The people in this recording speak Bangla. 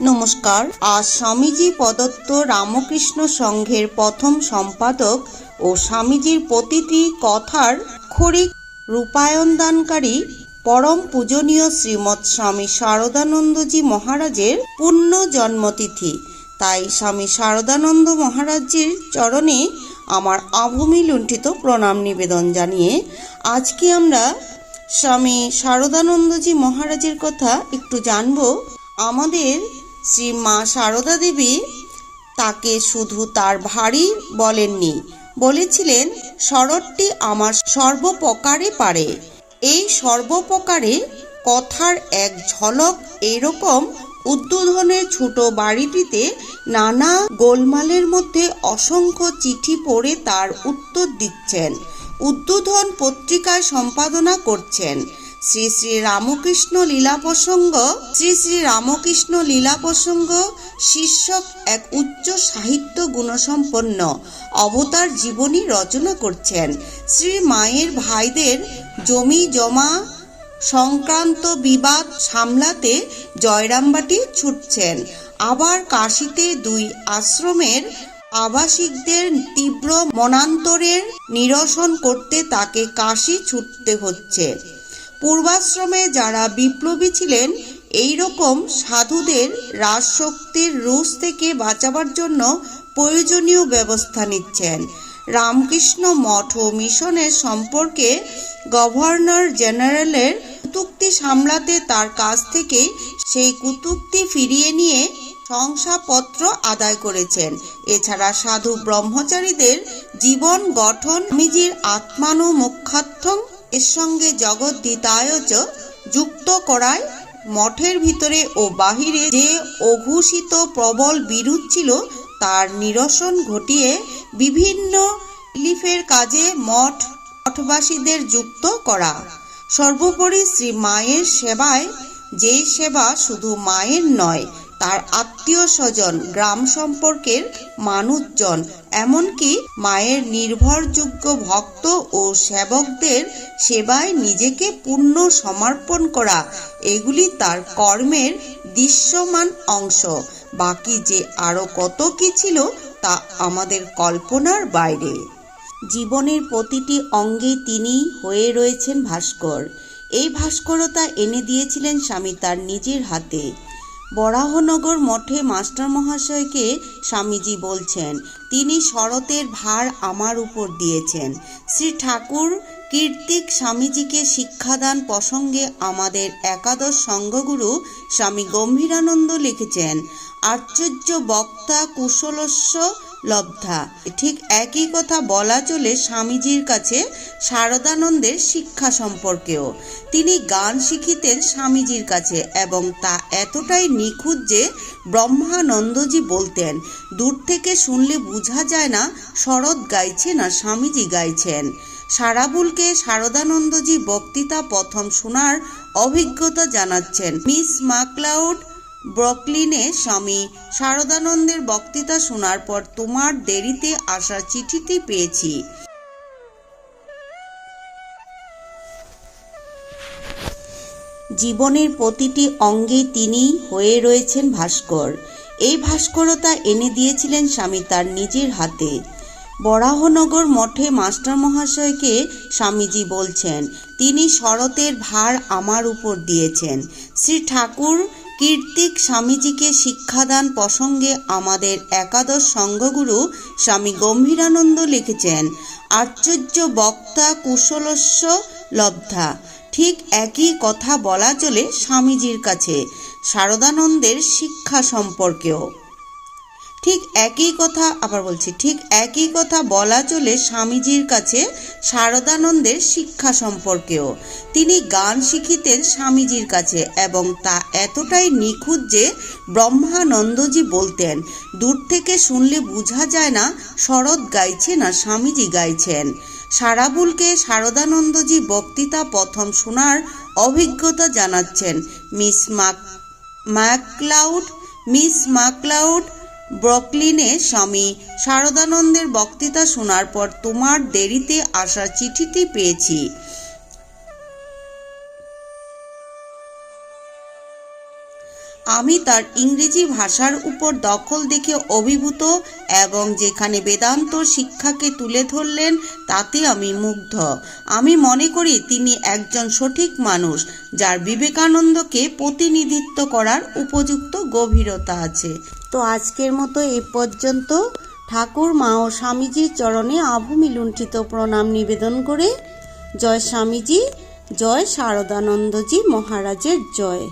নমস্কার। আজ স্বামীজি প্রদত্ত রামকৃষ্ণ সংঘের প্রথম সম্পাদক ও স্বামীজির প্রতিটি কথার খরিক রূপায়ণদানকারী পরম পূজনীয় শ্রীমৎ স্বামী শারদানন্দজি মহারাজের পূর্ণ জন্মতিথি। তাই স্বামী শারদানন্দ মহারাজজির চরণে আমার আভূমি লুণ্ঠিত প্রণাম নিবেদন জানিয়ে আজকে আমরা স্বামী শারদানন্দজি মহারাজের কথা একটু জানব। আমাদের শ্রী মা সারদা দেবী তাকে শুধু তার ভারী বলেননি, বলেছিলেন, শরৎটি আমার সর্বপ্রকারে পারে। এই সর্বপ্রকারে কথার এক ঝলক এরকম উদ্বোধনের ছোট বাড়িটিতে নানা গোলমালের মধ্যে অসংখ্য চিঠি পড়ে তার উত্তর দিচ্ছেন, উদ্বোধন পত্রিকায় সম্পাদনা করছেন। শ্রী শ্রী রামকৃষ্ণ লীলা প্রসঙ্গ, শ্রী শ্রী রামকৃষ্ণ লীলা প্রসঙ্গ শীর্ষক এক উচ্চ সাহিত্য গুণসম্পন্ন অবতার জীবনী রচনা করছেন। শ্রী মায়ের ভাইদের জমি জমা, সংক্রান্ত বিবাদ সামলাতে জয়রামবাটি ছুটছেন। আবার কাশিতে দুই আশ্রমের আবাসিকদের তীব্র মনান্তরের নিরসন করতে তাকে কাশি ছুটতে হচ্ছে। পূর্বাশ্রমে যারা বিপ্লবী ছিলেন এই রকম সাধুদের রাজশক্তির রুশ থেকে বাঁচাবার জন্য প্রয়োজনীয় ব্যবস্থা নিচ্ছেন। রামকৃষ্ণ মঠ ও মিশনের সম্পর্কে গভর্নর জেনারেলের কুতুক্তি সামলাতে তার কাছ থেকে সেই কুতুক্তি ফিরিয়ে নিয়ে শংসাপত্র আদায় করেছেন। এছাড়া সাধু ব্রহ্মচারীদের জীবন গঠন স্বামীজির আত্মানু এর সঙ্গে জগদ্দিতায়চ যুক্ত করায় মঠের ভিতরে ও বাহিরে যে অঘোষিত প্রবল বিরোধ ছিল, তার নিরসন ঘটিয়ে বিভিন্ন রিলিফের কাজে মঠ, মঠবাসীদের যুক্ত করা। সর্বোপরি শ্রী মায়ের সেবায়, যে সেবা শুধু মায়ের নয় তার আত্মীয় স্বজন, গ্রাম সম্পর্কের মানুষজন, এমনকি মায়ের নির্ভরযোগ্য ভক্ত ও সেবকদের সেবায় নিজেকে পূর্ণ সমর্পণ করা, এগুলি তার কর্মের দৃশ্যমান অংশ। বাকি যে আরও কত কি ছিল তা আমাদের কল্পনার বাইরে। জীবনের প্রতিটি অঙ্গে তিনি হয়ে রয়েছেন ভাস্কর। এই ভাস্করতা এনে দিয়েছিলেন স্বামী তার নিজের হাতে। বরাহনগর মঠে মাস্টার মহাশয়কে স্বামীজি বলছেন, তিনি শরতের ভার আমার উপর দিয়েছেন। শ্রী ঠাকুর কীর্তিক স্বামীজিকে শিক্ষাদান প্রসঙ্গে আমাদের একাদশ সংঘগুরু স্বামী গম্ভীরানন্দ লিখেছেন, আশ্চর্য বক্তা কুশলস্য লব্ধা। ঠিক একই কথা বলা চলে স্বামীজির কাছে শারদানন্দের শিক্ষা সম্পর্কেও। তিনি গান শিখিতেন স্বামীজির কাছে এবং তা এতটাই নিখুঁত যে ব্রহ্মানন্দজি বলতেন, দূর থেকে শুনলে বোঝা যায় না শরৎ গাইছে না স্বামীজি গাইছেন। সারাবুলকে শারদানন্দজি বক্তৃতা প্রথম শোনার অভিজ্ঞতা জানাচ্ছেন মিস মাকলাউড ব্রকলিনে, স্বামী শারদানন্দের বক্তৃতা শোনার পর তোমার দেরিতে আসার চিঠিটি পেয়েছি। জীবনের প্রতিটি অঙ্গে তিনি হয়ে রয়েছেন ভাস্কর। এই ভাস্করতা এনে দিয়েছিলেন স্বামী তার নিজের হাতে। বরাহনগর মঠে মাস্টার মহাশয়কে স্বামীজি বলছেন, তিনি শরতের ভার আমার উপর দিয়েছেন। শ্রী ঠাকুর কীর্তিক স্বামীজিকে শিক্ষাদান প্রসঙ্গে আমাদের একাদশ সংঘগুরু স্বামী গম্ভীরানন্দ লিখেছেন, আশ্চর্য বক্তা কুশলস্য লব্ধা। ঠিক একই কথা বলা চলে স্বামীজির কাছে, শারদানন্দের শিক্ষা সম্পর্কেও। ঠিক একই কথা আবার বলছি, ঠিক একই কথা বলা চলে স্বামীজির কাছে শারদানন্দের শিক্ষা সম্পর্কেও। তিনি গান শিখিতেন স্বামীজির কাছে এবং তা এতটাই নিখুঁত যে ব্রহ্মানন্দজি বলতেন, দূর থেকে শুনলে বোঝা যায় না, শরৎ গাইছে না স্বামীজি গাইছেন। সারাবুলকে শারদানন্দজি বক্তৃতা প্রথম শোনার অভিজ্ঞতা জানাচ্ছেন, মিস মাক ম্যাকলাউড মিস মাকলাউড ব্রকলিনে স্বামী শারদানন্দের বক্তৃতা শোনার পর তোমার দেরিতে আসা চিঠিটি পেয়েছি। আমি তার ইংরেজি ভাষার উপর দখল দেখে অভিভূত এবং যেখানে বেদান্ত শিক্ষাকে তুলে ধরলেন, তাতে আমি মুগ্ধ। আমি মনে করি তিনি একজন সঠিক মানুষ, যার বিবেকানন্দকে প্রতিনিধিত্ব করার উপযুক্ত গভীরতা আছে। তো আজকের মতো এ পর্যন্ত। ঠাকুর মা ও স্বামীজির চরণে আভূমি লুণ্ঠিত প্রণাম নিবেদন করে। জয় স্বামীজি, জয় শারদানন্দজি মহারাজের জয়।